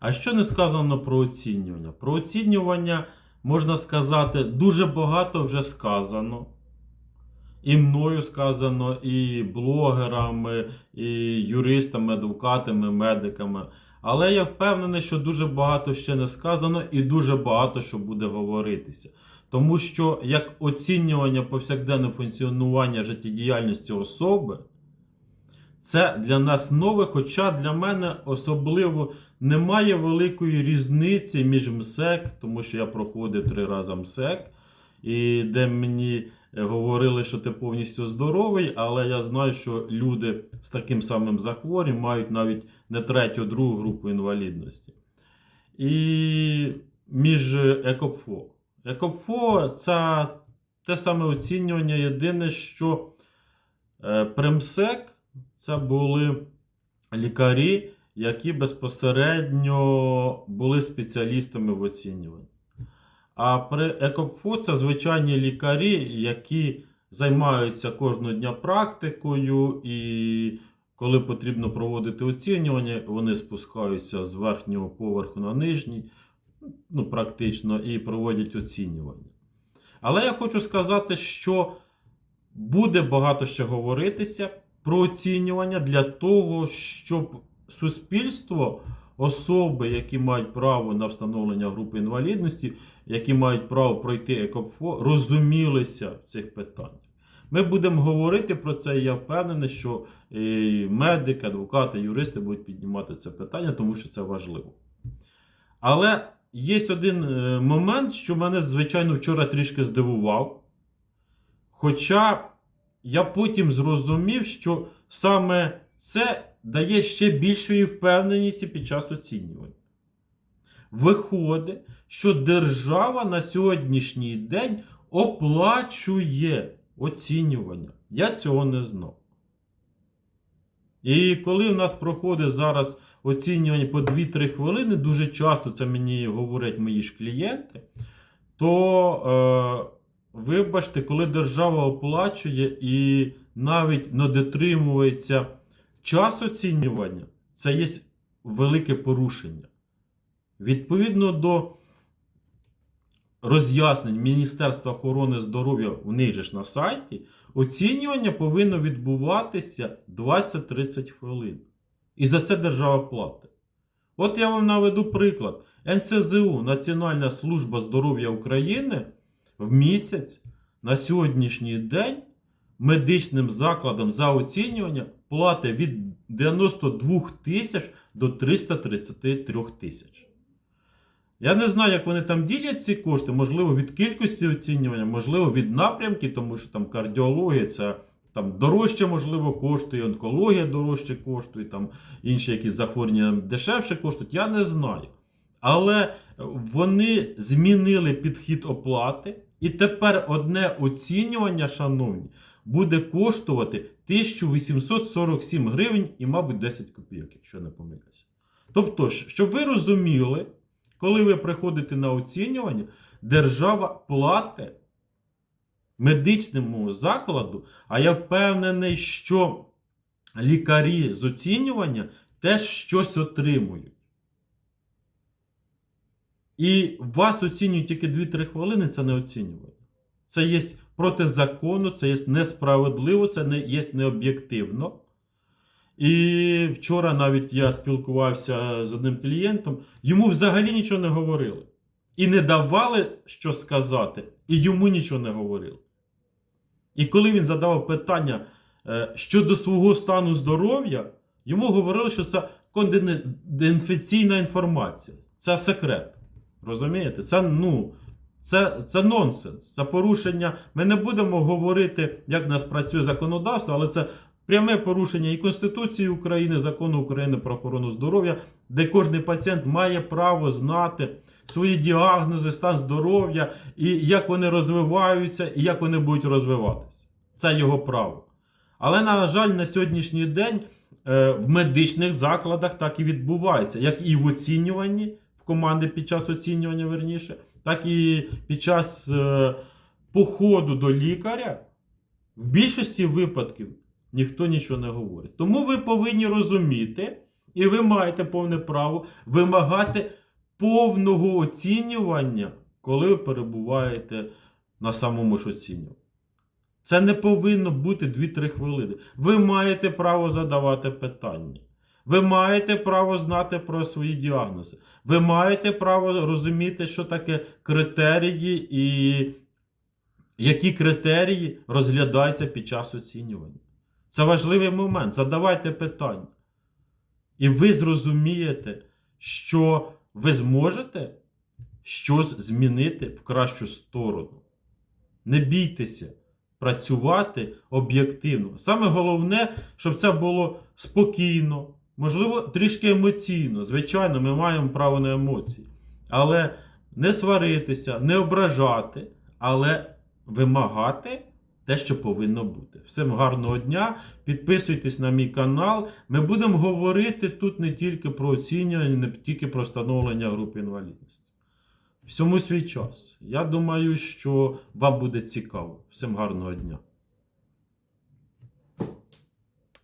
А що не сказано про оцінювання? Про оцінювання можна сказати, дуже багато вже сказано. І мною сказано, і блогерами, і юристами, адвокатами, медиками. Але я впевнений, що дуже багато ще не сказано, і дуже багато що буде говоритися. Тому що як оцінювання повсякденного функціонування життєдіяльності особи, це для нас нове, хоча для мене особливо немає великої різниці між МСЕК, тому що я проходив три рази МСЕК, і де мені говорили, що ти повністю здоровий, але я знаю, що люди з таким самим захворюванням мають навіть не третю, другу групу інвалідності. І між ЕКОПФО. ЕКОПФО це те саме оцінювання. Єдине, що е, при МСЕК це були лікарі, які безпосередньо були спеціалістами в оцінюванні. А при ЕКОПФО це звичайні лікарі, які займаються кожного дня практикою, і коли потрібно проводити оцінювання, вони спускаються з верхнього поверху на нижній, ну, практично, і проводять оцінювання. Але я хочу сказати, що буде багато ще говоритися про оцінювання для того, щоб суспільство, особи, які мають право на встановлення групи інвалідності, які мають право пройти ЕКОПФО, розумілися в цих питаннях. Ми будемо говорити про це, і я впевнений, що і медики, адвокати, юристи будуть піднімати це питання, тому що це важливо. Але є один е, момент, що мене, звичайно, вчора трішки здивував. Хоча я потім зрозумів, що саме це дає ще більшої впевненості під час оцінювання. Виходить, що держава на сьогоднішній день оплачує оцінювання. Я цього не знав. І коли в нас проходить зараз оцінювання по 2-3 хвилини, дуже часто це мені говорять мої ж клієнти, то е, вибачте, коли держава оплачує і навіть не дотримується час оцінювання, це є велике порушення. Відповідно до роз'яснень Міністерства охорони здоров'я у них ж на сайті, оцінювання повинно відбуватися 20-30 хвилин. І за це держава платить. От я вам наведу приклад. НСЗУ, Національна служба здоров'я України, в місяць на сьогоднішній день медичним закладам за оцінювання платить від 92 тисяч до 333 тисяч. Я не знаю, як вони там ділять ці кошти, можливо, від кількості оцінювання, можливо, від напрямки, тому що там кардіологія це там дорожче, можливо, коштує, онкологія дорожче коштує, там інші якісь захворювання дешевше коштують. Я не знаю. Але вони змінили підхід оплати, і тепер одне оцінювання, шановні, буде коштувати 1847 гривень і, мабуть, 10 копійок, якщо не помиляюся. Тобто, щоб ви розуміли, коли ви приходите на оцінювання, держава платить медичному закладу, а я впевнений, що лікарі з оцінювання теж щось отримують. І вас оцінюють тільки 2-3 хвилини, це не оцінювання. Це є проти закону, це є несправедливо, це не є необ'єктивно. І вчора навіть я спілкувався з одним клієнтом, йому взагалі нічого не говорили. І не давали що сказати, і йому нічого не говорили. І коли він задавав питання е, щодо свого стану здоров'я, йому говорили, що це конфіденційна інформація, це секрет. Розумієте? Це, ну, це, це нонсенс, це порушення. Ми не будемо говорити, як в нас працює законодавство, але це пряме порушення і Конституції України, закону України про охорону здоров'я, де кожен пацієнт має право знати свої діагнози, стан здоров'я, і як вони розвиваються, і як вони будуть розвиватися. Це його право. Але, на жаль, на сьогоднішній день е, в медичних закладах так і відбувається, як і в оцінюванні команди під час оцінювання, верніше, так і під час е, походу до лікаря. В більшості випадків ніхто нічого не говорить. Тому ви повинні розуміти, І ви маєте повне право вимагати повного оцінювання, коли ви перебуваєте на самому ж оцінюванні. Це не повинно бути 2-3 хвилини. Ви маєте право задавати питання. Ви маєте право знати про свої діагнози. Ви маєте право розуміти, що таке критерії і які критерії розглядаються під час оцінювання. Це важливий момент. Задавайте питання. І ви зрозумієте, що ви зможете щось змінити в кращу сторону. Не бійтеся працювати об'єктивно. Саме головне, щоб це було спокійно, можливо, трішки емоційно. Звичайно, ми маємо право на емоції. Але не сваритися, не ображати, але вимагати те, що повинно бути. Всім гарного дня. Підписуйтесь на мій канал. Ми будемо говорити тут не тільки про оцінювання, не тільки про встановлення групи інвалідності. Всьому свій час. Я думаю, що вам буде цікаво. Всім гарного дня.